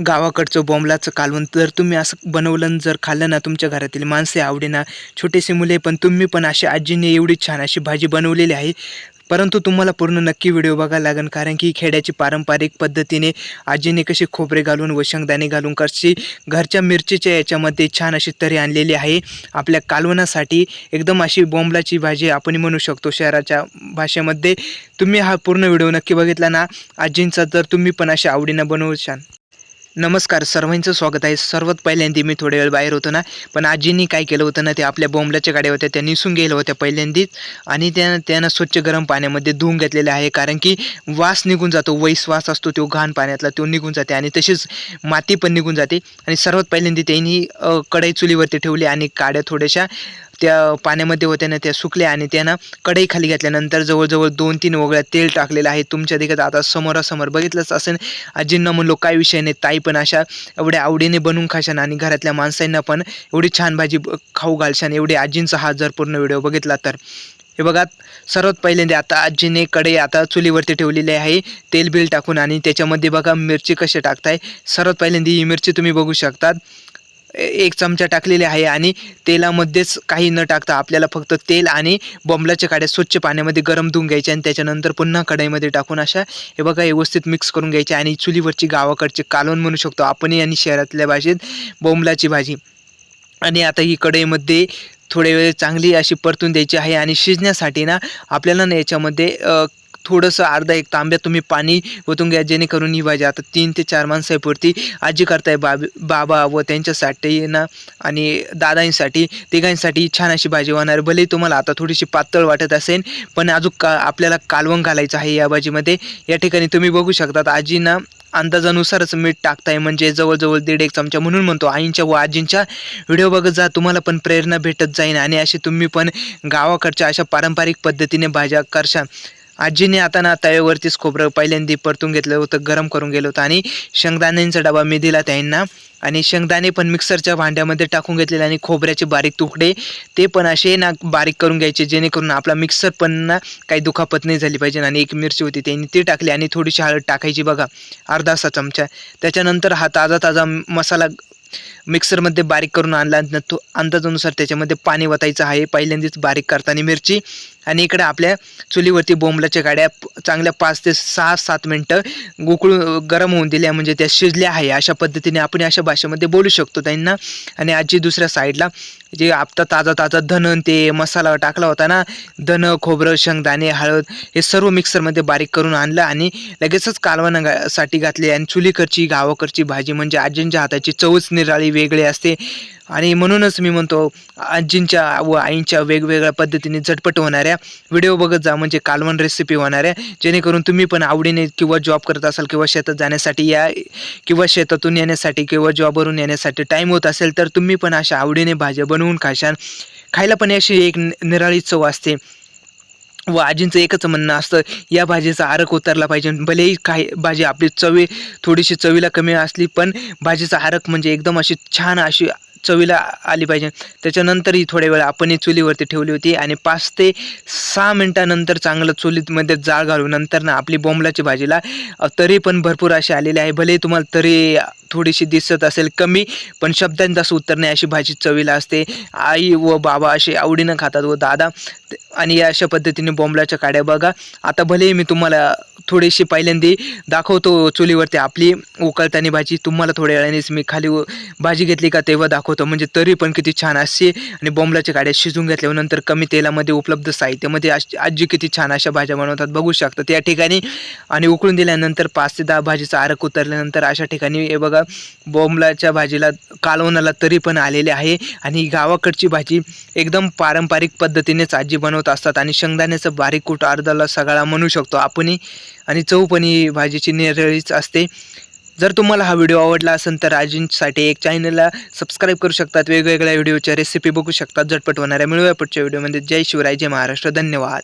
गावाकडचं बोंबलाचं कालवण जर तुम्ही असं बनवलं जर खाल्लं ना तुमच्या घरातील माणसे आवडीना छोटेसे मुले पण तुम्ही पण अशी आजीने एवढी छान अशी भाजी बनवलेली आहे. परंतु तुम्हाला पूर्ण नक्की व्हिडिओ बघायला लागेल कारण की खेड्याची पारंपरिक पद्धतीने आजीने कशी खोबरे घालून व शेंगदाणे घालून कशी घरच्या मिरचीच्या याच्यामध्ये छान अशी तरी आणलेली आहे. आपल्या कालवणासाठी एकदम अशी बोंबलाची भाजी आपण म्हणू शकतो शहराच्या भाषेमध्ये. तुम्ही हा पूर्ण व्हिडिओ नक्की बघितला ना आजींचा तर तुम्ही पण अशा आवडीनं बनवू छान. नमस्कार सर्वांचं स्वागत आहे. सर्वात पहिल्यांदा मी थोड्या वेळ बाहेर होतो ना पण आजींनी काय केलं होतं ना ते आपल्या बोंबलाच्या गाड्या होत्या त्या निसून गेल्या होत्या पहिल्यांदीच आणि त्या त्यानं स्वच्छ गरम पाण्यामध्ये धुवून घेतलेले आहे कारण की वास निघून जातो वैस वास असतो तो घाण पाण्यातला तो निघून जाते आणि तशीच माती पण निघून जाते. आणि सर्वात पहिल्यांदा त्यांनी कढई चुलीवरती ठेवली आणि काड्या थोड्याशा त्या पाण्यामध्ये होत्या ना त्या सुकल्या आणि त्यानं कढई खाली घेतल्यानंतर जवळजवळ दोन तीन वगळ्या तेल टाकलेलं आहे. तुमच्या देखत आता समोरासमोर बघितलंच असेल. आजींना म्हणलो काय विषय नाही ताई पण अशा एवढ्या आवडीने बनवून खाशान आणि घरातल्या माणसांना पण एवढी छान भाजी ब- खाऊ घालशान. एवढी आजींचा हा जर पूर्ण व्हिडिओ बघितला तर. हे बघा सर्वात पहिल्यांदा आता आजीने कढई आता चुलीवरती ठेवलेली आहे. तेल बिल टाकून आणि त्याच्यामध्ये बघा मिरची कशी टाकताय. सर्वात पहिल्यांदा ही मिरची तुम्ही बघू शकतात. एक चमचा टाकलेले आहे आणि तेलामध्येच काही न टाकता आपल्याला फक्त तेल आणि बॉम्बलाच्या काड्या स्वच्छ पाण्यामध्ये गरम धुवून घ्यायचे आणि त्याच्यानंतर पुन्हा कढईमध्ये टाकून अशा हे बघा व्यवस्थित मिक्स करून घ्यायचे आणि चुलीवरची गावाकडचे कालवण म्हणू शकतो. आपणही आणि शहरातल्या भाषेत बोंबलाची भाजी. आणि आता ही कढईमध्ये थोडे वेळ चांगली अशी परतून द्यायची आहे आणि शिजण्यासाठी ना आपल्याला ना याच्यामध्ये थोडंसं अर्धा एक तांब्यात तुम्ही पाणी ओतून घ्या जेणेकरून ही भाजी आता तीन ते चार माणसापुरती आजी करताय बाब बाबा व त्यांच्यासाठी ना आणि दादांसाठी तिघांसाठी छान अशी भाजी होणार. भले तुम्हाला आता थोडीशी पातळ वाटत असेल पण अजून का आपल्याला कालवण घालायचं आहे या भाजीमध्ये. या ठिकाणी तुम्ही बघू शकतात आजीना अंदाजानुसारच मीठ टाकताय म्हणजे जवळजवळ दीड एक चमचा म्हणून म्हणतो. आईंच्या व आजींच्या व्हिडिओ बघत जा तुम्हाला पण प्रेरणा भेटत जाईल आणि अशी तुम्ही पण गावाकडच्या अशा पारंपरिक पद्धतीने भाज्या करशा आजीने आता ना तव्यावरतीच खोबरं पहिल्यांदा परतून घेतलं होतं गरम करून गेलं होतं आणि शेंगदाण्यांचा डबा मी दिला त्यांना. आणि शेंगदाणे पण मिक्सरच्या भांड्यामध्ये टाकून घेतलेले आणि खोबऱ्याचे बारीक तुकडे ते पण असे ना बारीक करून घ्यायचे जेणेकरून आपला मिक्सर पण ना काही दुखापत नाही झाली पाहिजे. आणि एक मिरची होती त्यांनी ती टाकली आणि थोडीशी हळद टाकायची बघा अर्धासा चमचा. त्याच्यानंतर हा ताजा ताजा मसाला मिक्सरमध्ये बारीक करून आणला आणि तो अंदाजानुसार त्याच्यामध्ये पाणी वतायचं आहे. पहिल्यांदाच बारीक करताना मिरची आणि इकडे आपल्या चुलीवरती बोंबलाच्या गाड्या चांगल्या पाच ते सहा सात मिनटं उकळून गरम होऊन दिल्या म्हणजे त्या शिजल्या आहे. अशा पद्धतीने आपण अशा भाषेमध्ये बोलू शकतो त्यांना. आणि आजी दुसऱ्या साईडला जे आपता ताजा ताजा धन ते मसाला टाकला होता ना धन खोबरं शेंगदाणे हळद हे सर्व मिक्सरमध्ये बारीक करून आणलं आणि लगेचच कालवणासाठी घातले. आणि चुलीकडची गावाकडची भाजी म्हणजे आजींच्या हाताची चवच निराळी वेगळी असते. आणि म्हणूनच मी म्हणतो आजींच्या व आईंच्या वेगवेगळ्या पद्धतीने झटपट होणाऱ्या व्हिडिओ बघत जा म्हणजे कालवण रेसिपी होणाऱ्या. जेणेकरून तुम्ही पण आवडीने किंवा जॉब करत असाल किंवा शेतात जाण्यासाठी या किंवा शेतातून येण्यासाठी किंवा जॉबवरून येण्यासाठी टाईम होत असेल तर तुम्ही पण अशा आवडीने भाज्या बनवून खाशाल खायला पण अशी एक निराळी चव असते. व आजींचं एकच म्हणणं असतं या भाजीचा आरक उतरला पाहिजे. भलेही काही भाजी आपली चवी थोडीशी चवीला कमी असली पण भाजीचा आरक म्हणजे एकदम अशी छान अशी चवीला आली पाहिजे. त्याच्यानंतरही थोड्या वेळ आपण ही चुलीवरती ठेवली होती आणि पाच ते सहा मिनटानंतर चांगलं चुलीमध्ये जाळ घालून नंतर ना आपली बोंबलाची भाजीला तरी पण भरपूर अशी आलेली आहे. भले तुम्हाला तरी थोडीशी दिसत असेल कमी पण शब्दांनी असं उत्तर नाही. अशी भाजी चवीला असते. आई व बाबा असे आवडीनं खातात व दादा. आणि या अशा पद्धतीने बोंबलाच्या काड्या बघा. आता भले मी तुम्हाला थोडीशी पहिल्यांदा दाखवतो चुलीवरती आपली उकळताना भाजी. तुम्हाला थोड्या वेळानेच मी खाली भाजी घेतली का तेव्हा दाखवतो. म्हणजे तरी पण किती छान असते आणि बोंबलाच्या काड्या शिजून घेतल्यानंतर कमी तेलामध्ये उपलब्ध साहित्यामध्ये आश- आजी किती छान अशा भाज्या बनवतात. बघू शकता. त्या ठिकाणी आणि उकळून दिल्यानंतर पाच ते दहा भाजीचा आरक उतरल्यानंतर अशा ठिकाणी हे बघा बोंबलाच्या भाजीला कालवणाला तरी पण आलेले आहे आणि गावाकडची भाजी एकदम पारंपरिक पद्धतीनेच आजी बनवत असतात आणि शेंगदाण्याचं बारीक कुट अर्धाला सगळा म्हणू शकतो. आपणही आणि चव पण ही भाजीची निरळीच असते. जर तुम्हाला हा व्हिडिओ आवडला असेल तर आजींसाठी एक चॅनलला सबस्क्राईब करू शकतात. वेगवेगळ्या व्हिडिओच्या रेसिपी बघू शकतात. झटपट होणाऱ्या मिळूया पुढच्या व्हिडिओमध्ये. जय शिवराय. जय महाराष्ट्र. धन्यवाद.